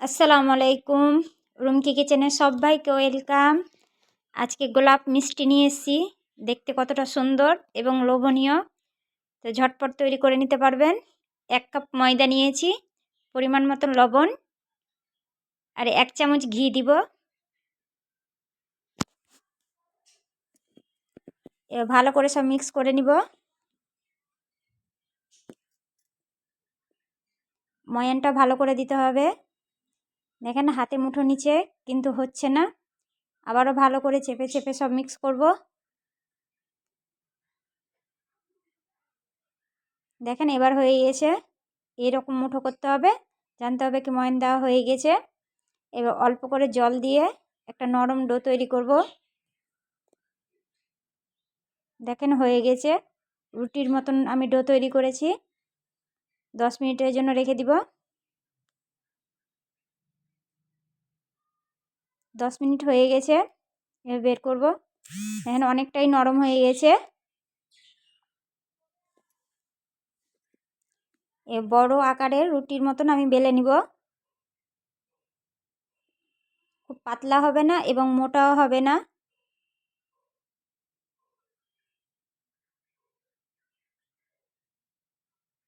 আসসালামু আলাইকুম। রুমকি কিচেনের সবাইকে ওয়েলকাম। আজকে গোলাপ মিষ্টি নিয়ে এসেছি। দেখতে কতটা সুন্দর এবং লোভনীয়। তো ঝটপট তৈরি করে নিতে পারবেন। এক কাপ ময়দা নিয়েছি, পরিমাণ মতন লবণ। আর এক চামচ ঘি দিব। ভালো করে সব মিক্স করে নিব। ময়ানটা ভালো করে দিতে হবে। দেখেন হাতে মুঠো নিচে, কিন্তু হচ্ছে না। আবারও ভালো করে চেপে চেপে সব মিক্স করব। দেখেন, এবার হয়ে গেছে। এরকম মুঠো করতে হবে। জানতে হবে কি ময়ন দেওয়া হয়ে গেছে। এবার অল্প করে জল দিয়ে একটা নরম ডো তৈরি করব। দেখেন, হয়ে গেছে। রুটির মতন আমি ডো তৈরি করেছি। দশ মিনিটের জন্য রেখে দিব। দশ মিনিট হয়ে গেছে, এবার বের করব। এখন অনেকটাই নরম হয়ে গেছে। এ বড় আকারের রুটির মতন আমি বেলে নিব। খুব পাতলা হবে না এবং মোটাও হবে না।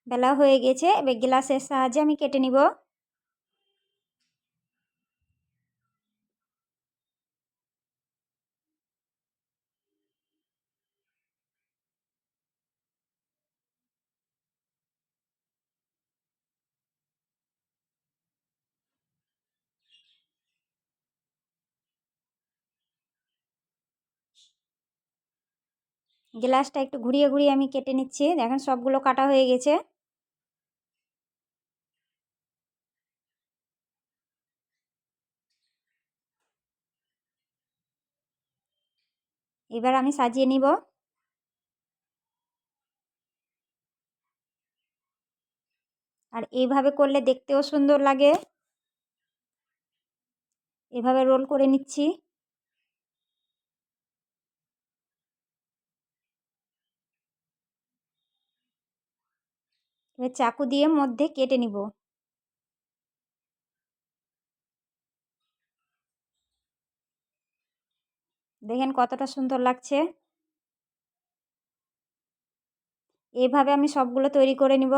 বেলা হয়ে গেছে, এবার গ্লাসের সাহায্যে আমি কেটে নিব। গ্লাসটা একটু ঘুরিয়ে ঘুরিয়ে আমি কেটে নিচ্ছি। দেখেন সবগুলো কাটা হয়ে গেছে। এবার আমি সাজিয়ে নিব। আর এইভাবে করলে দেখতেও সুন্দর লাগে। এভাবে রোল করে নিচ্ছি। এবার চাকু দিয়ে মধ্যে কেটে নিব। দেখেন কতটা সুন্দর লাগছে। এইভাবে আমি সবগুলো তৈরি করে নিব।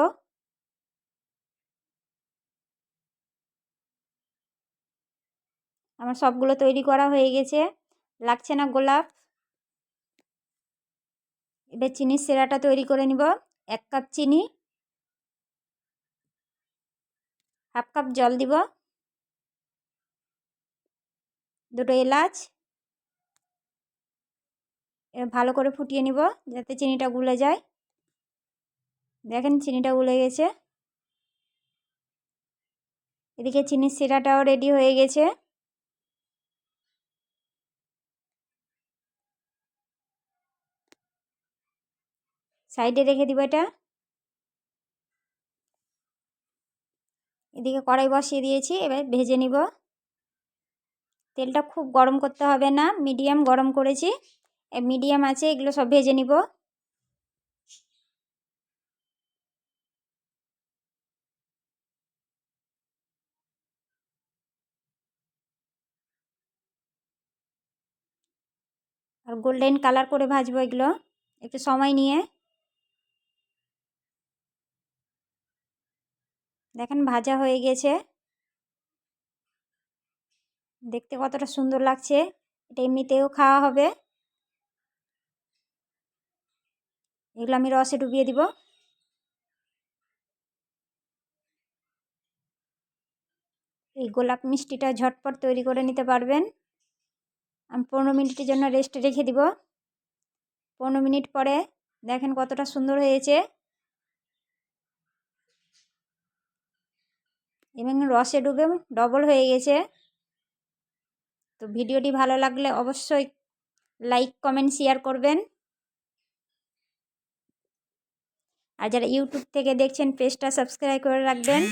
আমার সবগুলো তৈরি করা হয়ে গেছে। লাগছে না গোলাপ। এবার চিনির সেরাটা তৈরি করে নিব। এক কাপ চিনি। হাফ কাপ জল দিব। দুটো এলাচ। ভালো করে ফুটিয়ে নিব যাতে চিনিটা গুলে যায়। দেখেন চিনিটা গুলে গেছে। এদিকে চিনির সিরাটাও রেডি হয়ে গেছে। সাইডে রেখে দিব এটা। এদিকে কড়াই বসিয়ে দিয়েছি, এবার ভেজে নিব। তেলটা খুব গরম করতে হবে না, মিডিয়াম গরম করেছি। মিডিয়াম আছে, এগুলো সব ভেজে নিব। আর গোল্ডেন কালার করে ভাজবো এগুলো, একটু সময় নিয়ে। দেখেন ভাজা হয়ে গেছে। দেখতে কতটা সুন্দর লাগছে। এটা এমনিতেও খাওয়া হবে। এগুলো আমি রসে ডুবিয়ে দিব। এই গোলাপ মিষ্টিটা ঝটপট তৈরি করে নিতে পারবেন। আমি পনেরো মিনিটের জন্য রেস্টে রেখে দিব। পনেরো মিনিট পরে দেখেন কতটা সুন্দর হয়েছে। এবং রসে ডুবে ডবল হয়ে গেছে। তো ভিডিওটি ভালো লাগলে অবশ্যই লাইক কমেন্ট শেয়ার করবেন। আর যারা ইউটিউব থেকে দেখছেন পেজটা সাবস্ক্রাইব করে রাখবেন।